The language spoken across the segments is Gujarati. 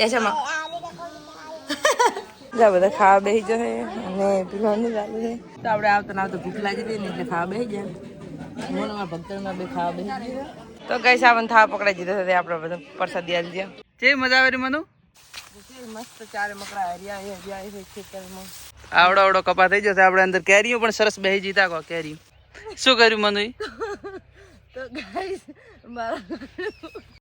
યશામાં જા બધા ખાવા બેસી જશે અને પીવાનું ચાલુ છે. તો આપણે આવતા ના આવતા ભૂખ લાગી હતી ને એટલે ખાવા બેસી જાય મોનમાં ભક્તરમાં બે ખાવા બેસી જાય તો કઈ સાવન થા પકડાઈ દીધો છે આપણે બધા પ્રસાદી આલી ગયા જે મજા આવે રે મનુ? મસ્ત ચારે મકડા હરિયા હરિયા છે ખેતરમાં. આવડો આવડો કપા થઈ જશે આપણે અંદર. કેરીઓ પણ સરસ બેહી જીતા કો કેરી શું કર્યું મનુ તો ગાઈસ મારા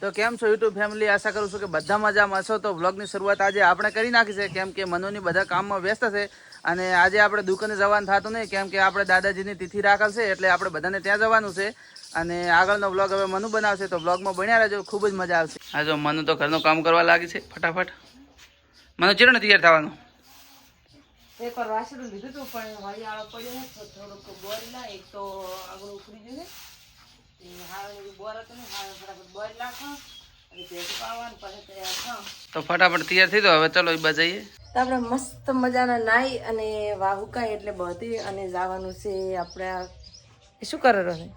તો કેમ છો યુટ્યુબ ફેમિલી આશા કરું છું કે બધા મજામાં છો તો વ્લોગની શરૂઆત આજે આપણે કરી નાખી છે, કેમ કે મનુની બધા કામમાં વ્યસ્ત છે. અને આજે આપણે દુકાને જવાનું થતું નહીં, કેમ કે આપણે દાદાજીની તિથિ રાખેલ છે, એટલે આપણે બધાને ત્યાં જવાનું છે. અને આગળનો વ્લોગ હવે મનુ બનાવશે, તો વ્લોગમાં બન્યા રહેજો, ખૂબ જ મજા આવશે. હા જો મનુ તો ઘરનું કામ કરવા લાગી છે, ફટાફટ. મનુ ચેડો ને તૈયાર થવાનું? એક વાસણ લીધું હતું, પણ વળિયાળો પડ્યો થોડુંક બોર ના, એક તો આગળ ઉખડી ગયું તે ફટાફટ તૈયાર તો ફટાફટ તૈયાર થઈ દો હવે ચલો એ બજાઈએ. તો આપણે મસ્ત મજાના નાઈ અને વાહુકા એટલે બધી અને જવાનું છે આપણે શું કરે રહે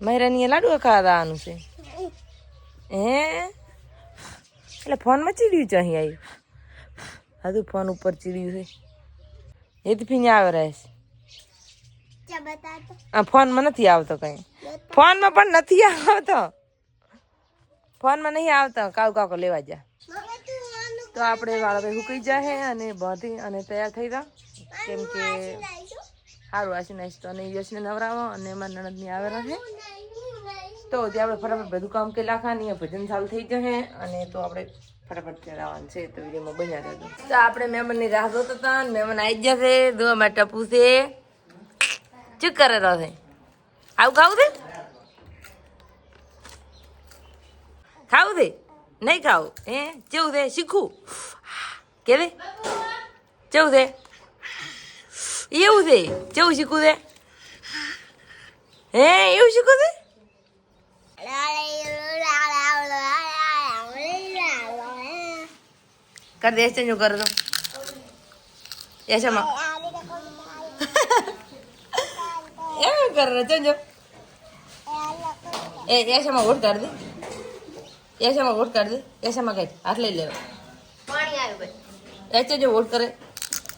મહેરાની લાડુ ખાવા. દાવાનું છે? હે? એટલે ફોનમાં ચીડ્યું છે અહીં આવ્યું હજુ ફોન ઉપર ચીડ્યું છે. એથી ફીને આવે રહેશ આ ફોનમાં નથી આવતો કઈ. ફોનમાં પણ નથી આવતો. ફોનમાં નહીં આવતો. કાવ કાકો લેવા જા. તો આપણે વાળા હુકાઈ જાય અને બાંધી અને તૈયાર થઈ રહ્યા કેમ કે સારું આશી નાઈશ તો અને યશને નવરાવો અને એમાં નણદની આવે રહે. તો ત્યાં આપણે ફટાફટ બધું કામ કરી નાખવાની, ભજન ચાલુ થઈ જશે અને તો આપણે ફટાફટ ચડાવવાનું છે. તો વિડીયોમાં બન્યા રહેજો. તો આપણે મહેમાનની રાહ જોતા હતા મહેમાન આવી જશે દો માટે ટપુ છે. ચૂક કરે રહે આવું ખાવું છે? ખાવું છે? નહીં ખાવું. હે? જેવું છે? શીખવું? કે દે જેવું છે? એવું છે? જેવું શીખવું છે? હે? એવું શીખવું છે? કર દે ચેન્જ કર દો યશામાં એમ કર ચેન્જ એ એસામાં વોટ કર દે એસામાં વોટ કર દે એસામાં કઈ હાથ લઈ લેવા એચે જો વોટ કરે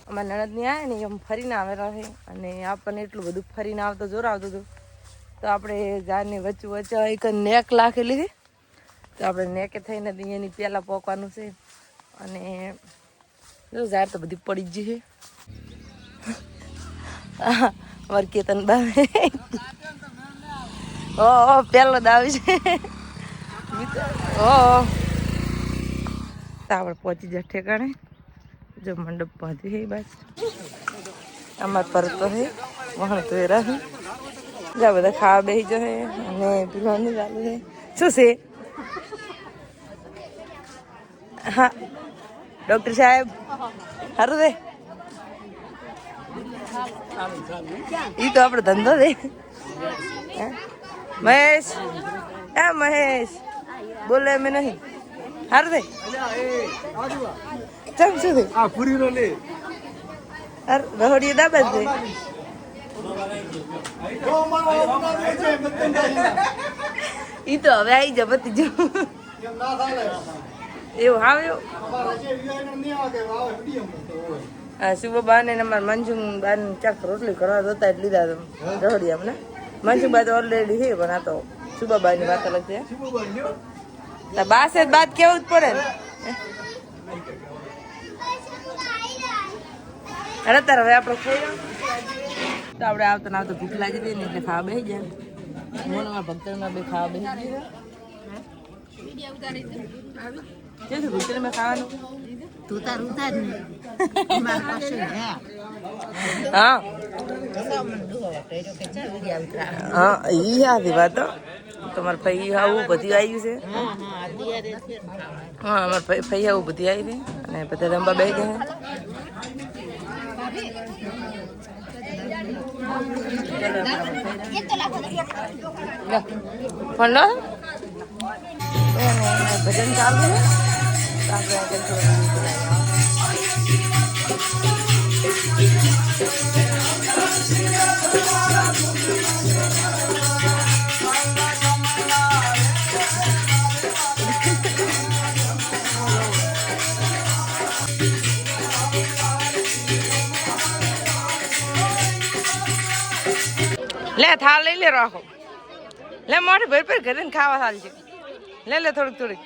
અમારા નણદની આવે ને, એમ ફરીને આવેલા છે. અને આપણને એટલું બધું ફરીને આવતો, જોર આવતું હતું તો આપણે ઝાડની વચ્ચે વચ્ચે એક નેક લાખેલી હતી તો આપણે નેકે થઈને અહીંયાની પહેલાં પોકવાનું છે. અને જો ઝાડ તો બધી પડી જ છે. અમારે કેતન દાવે. ઓ પહેલો દાવ છે. ઓ આપણે પહોંચી જાય ઠેકાણે. જો મંડપ પહોંચી છે બસ. અમાર પર તો હે તો એ જા બધા ખાવા બેસી જશે અને પીવાનું ચાલુ છે. શું છે? હા ડોક્ટર સાહેબ સારું રે ઈ તો આપણો ધંધો છે? મહેશ એ મહેશ. બોલે અમે નહીં. સારું રે ચમ શું છે? રહોડીએ દાબા છે. ઈ તો હવે આવી જા પતી જો. એવું આવ્યો હા શુભ બાને ને અમારા બા ને ચાક રોટલી કરવા જોતા એટલે લીધા તમે રહોડી અમને. મંજુ બા તો ઓલરેડી છે, પણ આ તો શુભા બા ની વાત અલગ છે. બા જ બાદ કેવું જ પડે ને? અરે તાર હવે આપણે ખાઈ તો આપણે આવતા ના આવતા ભૂખ લાગી હતી ને એટલે ખાવા બેસી જાય હું ને મારા ભક્તરમાં બે ખાવા બેસી ગયા. છે ભૂખ મેં ખાવાનું? હા. હા. ઈ હાથી વાતો તમારે ફઈ આવું બધી આવ્યું છે? હા અમારે ફઈ આવું બધી આવી છે અને બધા રમવા બે ગયા લો ભજન ચાલુ આપણે આગળ થોડું થાળ લઈ લે રાખો. લે મોઢે ભર ભર ઘરે ખાવા થાલ છે લે લે થોડીક થોડીક.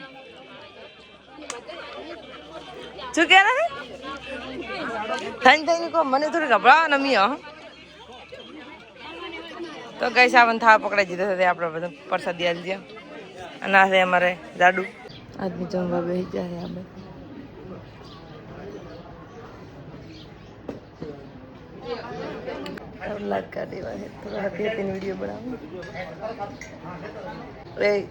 શું કે થઈને થઈને કહો, મને થોડીક ગભરાવા નમી, હો. તો કઈ સાવન થાળ પકડાઈ દીધો હતો આપણે બધું પ્રસાદી આલજે અને આ છે અમારે, જાડુ. આજની જમવા બેસી જાય આપણે. લાગ કાઢી વાહે થોડા હતી હતી વીડિયો બનાવું. એ,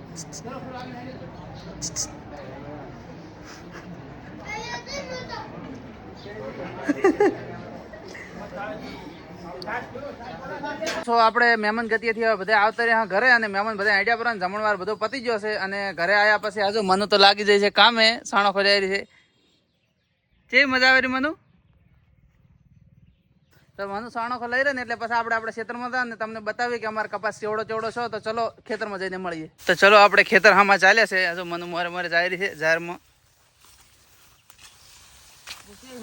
તો આપણે મહેમાન ગતિએથી હવે બધા આવતા રહ્યા ઘરે અને મહેમાન બધા આઈડિયા પર જમણવાર બધો પતી ગયો છે અને ઘરે આવ્યા પછી આજુ મનુ તો લાગી જાય છે કામે, સાણો ખોજાઈ રહી છે. જે મજા આવે મનુ? તો મનુ સાણો લઈ રહે ને એટલે પછી આપણે આપણે ખેતરમાં હતા ને તમને બતાવી કે અમારે કપાસ ચેવડો ચેવડો છો. તો ચલો ખેતરમાં જઈને મળીએ. તો ચલો આપણે ખેતર હામાં ચાલ્યા છે. હજુ મનુ મોરે મારે જાય છે જાહેરમાં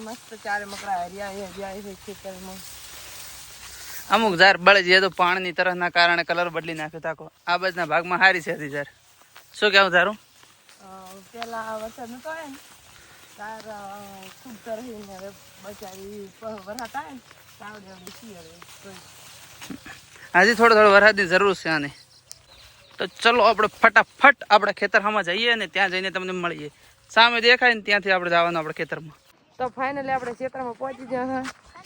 મસ્ત ચારે મકડા હરિયા હરિયા છે ખેતરમાં. અમુક ઝાર બળી જાય તો પાણીની તરફના કારણે કલર બદલી નાખ્યો તાકો આ બાજુના ભાગમાં સારી છે હજી ઝાર શું કહેવું તારું પેલા વરસાદ નતો આવે ને? તાર ખૂબ તરફ ને હવે બચારી પ- વરસાદ આવે ને? હજી થોડો થોડો વરસાદની જરૂર છે આને. તો ચલો આપણે ફટાફટ આપણે ખેતરમાં જઈએ અને ત્યાં જઈને તમને મળીએ. સામે દેખાય ને ત્યાંથી આપણે જવાનું આપણે ખેતરમાં. તો ફાઇનલી આપણે ખેતરમાં પહોંચી ગયા હા.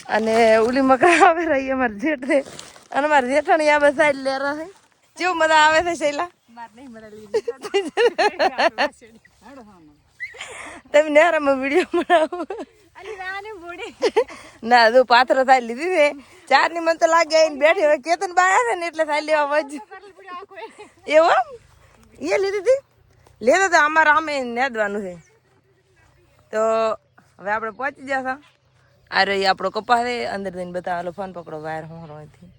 અને ઉલી મકા આવે રહી અમારે જેઠે અને મારે જેઠાણી આ બધા સાઈડ લે રહે કેવું મજા આવે છે શૈલા? તમે નેરામાં વીડિયો બનાવો. ના તું પાથરો થાય લીધી છે ચારની મન તો લાગે બેઠી હવે કેતન બાયા છે ને એટલે થાય લેવા વજ એવું? એ લીધી હતી લેતો તો અમારે આમે નેદવાનું છે તો હવે આપણે પહોંચી ગયા હતા આ રહી આપણો કપા છે અંદર જઈને બતાવેલો ફોન પકડો વાયર હું અહીંથી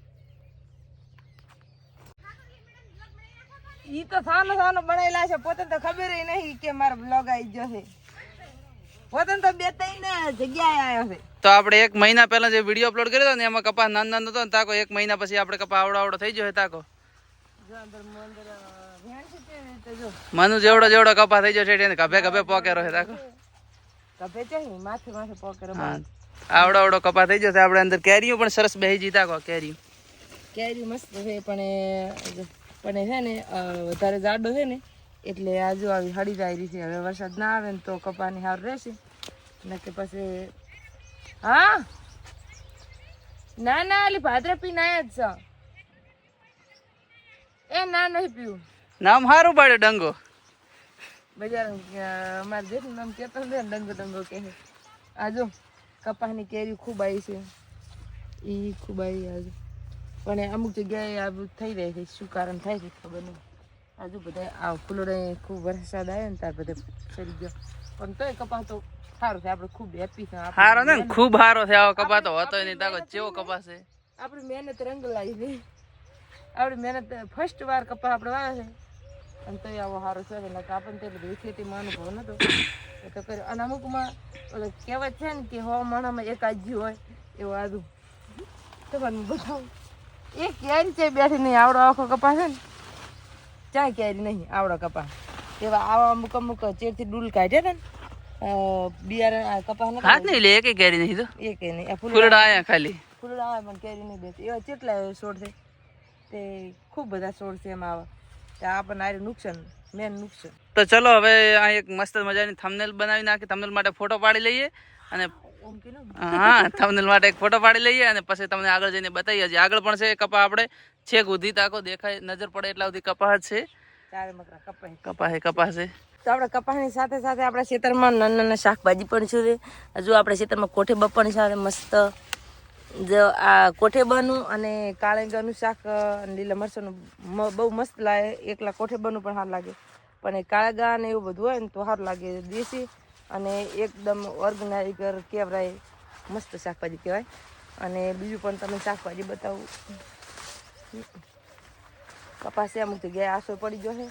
ઈ તો સાનો સાનો બનાવેલા છે પોતે તો ખબર નહીં કે મારો બ્લોગ આવી ગયો છે પોતે તો બે ત્રણ જગ્યાએ આવ્યો છે. તો આપણે એક મહિના પહેલા જે વીડિયો અપલોડ કર્યો હતો ને એમાં કપા નાનો નાનો હતો ને તાકો એક મહિના પછી આપણે કપા આવડો આવડો થઈ ગયો છે તાકો. મનુ જેવડો જેવડો કપા થઈ ગયો છે એને કભે કભે પોકેરો છે તાકો. કભે છે માથે માથે પોકેરો આવડો આવડો કપા થઈ ગયો છે આપણે અંદર કેરીઓ પણ સરસ બેહી જી તાકો કેરી કેરી મસ્ત છે પણ પણ છે ને વધારે જાડો છે ને એટલે આજુ આવી હળી જાય રહી છે. હવે વરસાદ ના આવે ને તો કપાની હાર રહેશે. નકે કે પછી હા? ના ના અલી ભાદરે પીને આયા જ છે. એ ના નહીં પીવું. નામ સારું પડે ડંગો. બજાર અમારે જેટલું નામ કેતો ને ડંગો ડંગો કહે. આજુ કપાની કપાસની કેરી ખૂબ આવી છે. એ ખૂબ આવી આજે પણ અમુક જગ્યાએ આ થઈ રહી છે. શું કારણ થાય છે ખબર નહીં. આજુ બધા આ ફૂલોડે ખૂબ વરસાદ આવ્યો ને ત્યાર બધે સરી ગયો. પણ તોય કપાસ તો સારું છે આપણે ખૂબ હેપી છે. સારો ને ખૂબ સારો છે આવો કપા તો હતો નહીં તાકો ચેવો કપા છે? આપણી મહેનત રંગ લાવી આપણી મહેનત ફર્સ્ટ વાર કપાસ આપણે વાવ્યો છે. અને તોય આવો સારો છે કે આપણને તે બધી ખેતીમાં અનુભવ નતો. એ તો કર્યો. અને અમુકમાં ઓલો કહેવત છે ને કે હવામાનમાં એક આજી હોય એવું આદું. તમને બતાવું? એક કેરી છે બેઠી નહીં આવડો આખો કપાસ છે ને ચાય કેરી નહીં આવડો કપા એવા આવા અમુક અમુક ચેરથી ડૂલ કાઢે ને બિયારણ આ ને હાથ નહીં લે એક કેરી નહીં તો. એક નહીં ફૂલડા આયા ખાલી. ફૂલડા આયા પણ કેરી નહીં બેસતી એવા કેટલા છોડ છે? તે ખૂબ બધા છોડ છે એમાં આવે. તે આપણને આરે નુકસાન મેન નુકસાન. તો ચલો હવે આ એક મસ્ત મજાની થંબનેલ બનાવી નાખી. થંબનેલ માટે ફોટો પાડી લઈએ અને હા તમને માટે એક ફોટો પાડી લઈએ અને પછી તમને આગળ જઈને બતાવીએ. છીએ આગળ પણ છે કપા આપણે. છેક ઉધી તાકો દેખાય નજર પડે એટલા સુધી કપા છે. કપાહ કપાય. કપા છે. તો આપણે કપાસની સાથે સાથે આપણા ખેતરમાં નાના નાના શાકભાજી પણ છે હજુ આપણે ખેતરમાં કોઠે બપણ છે મસ્ત જો આ કોઠેબાનું અને કાળેંગાનું શાક અને લીલા મરચાંનું બહુ મસ્ત લાગે. એકલા કોઠેબાનું પણ સારું લાગે. પણ એ કાળગા ને એવું બધું હોય ને તો સારું લાગે. દેશી અને એકદમ ઓર્ગેનાઇઝ કહેવાય, મસ્ત શાકભાજી કહેવાય. અને બીજું પણ તમે શાકભાજી બતાવું. કપાસ એમ થઈ જગ્યાએ આસો પડી ગયો છે.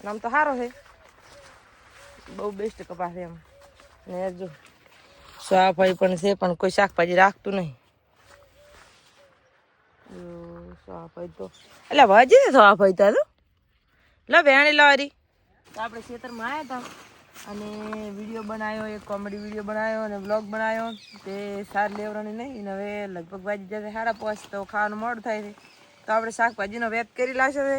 અને આમ તો સારો છે. બહુ બેસ્ટ કપાસ એમ. ને જો શાકભાજી પણ છે, પણ કોઈ શાકભાજી રાખતું નહીં. જો સોયાફળી તો, એટલે ભાજી ને સોયાફળી તો હાલો. લો, વેણી તો આપણે ખેતરમાં આવ્યા હતા. અને વીડિયો બનાવ્યો એક કોમેડી વીડિયો બનાવ્યો અને બ્લોગ બનાવ્યો તે સાર લેવરાની નહીં હવે લગભગ ભાજી જશે સાડા પાંચ, તો ખાવાનું મોડું થાય છે. તો આપણે શાકભાજીનો વેત કરી લાવશે છે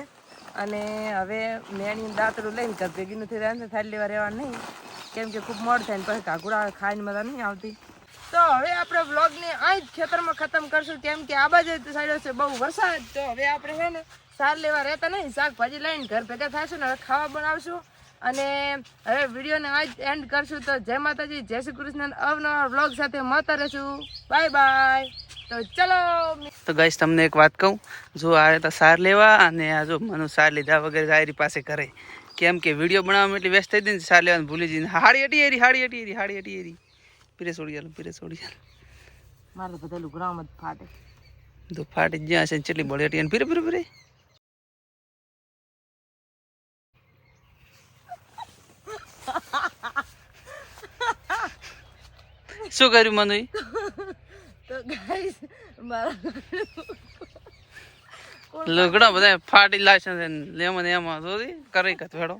અને હવે મેણી દાંતડું લઈને ઘર ભેગીનું થઈ રહ્યા થાળી લેવા રહેવાનું નહીં. કેમ કે ખૂબ મોડ થાય ને પછી કાકુડા ખાઈને મજા નહીં આવતી. તો હવે આપણે વ્લોગને અહીં જ ખેતરમાં ખતમ કરશું. કેમ કે આ બાજુ સાઈડો છે બહુ વરસાદ. તો હવે આપણે છે ને સાર લેવા રહેતા નહીં, શાકભાજી લઈને ઘર ભેગા થશું ને હવે ખાવા બનાવશું. અને હવે વિડીયોને આજ એન્ડ કરશું તો જય માતાજી જય શ્રી કૃષ્ણ અવનવા બ્લોગ સાથે મળતા રહેશું. બાય બાય તો ચલો તો ગાઈસ તમને એક વાત કહું? જો આ તો સાર લેવા અને આ જો મનુ સાર લીધા વગર ગાયરી પાસે કરે કેમ કે વીડિયો બનાવવામાં એટલી વ્યસ્ત થઈ હતી ને સાર લેવાનું ભૂલી જઈને. હાડી હટી એરી હાડી હટી એરી હાડી હટી એરી. પીરે છોડી ચાલો પીરે છોડી ચાલો મારે બધેલું ગ્રામ જ ફાટે. તો ફાટી જ જ્યાં છે ચેટલી બળી હટી અને પીરે પીરે પીરે. શું કર્યું મનુ તો ગાઈસ મારા લુગડા બધા ફાટી લાશે લેમન એમાં જોરી કરી કત વેડો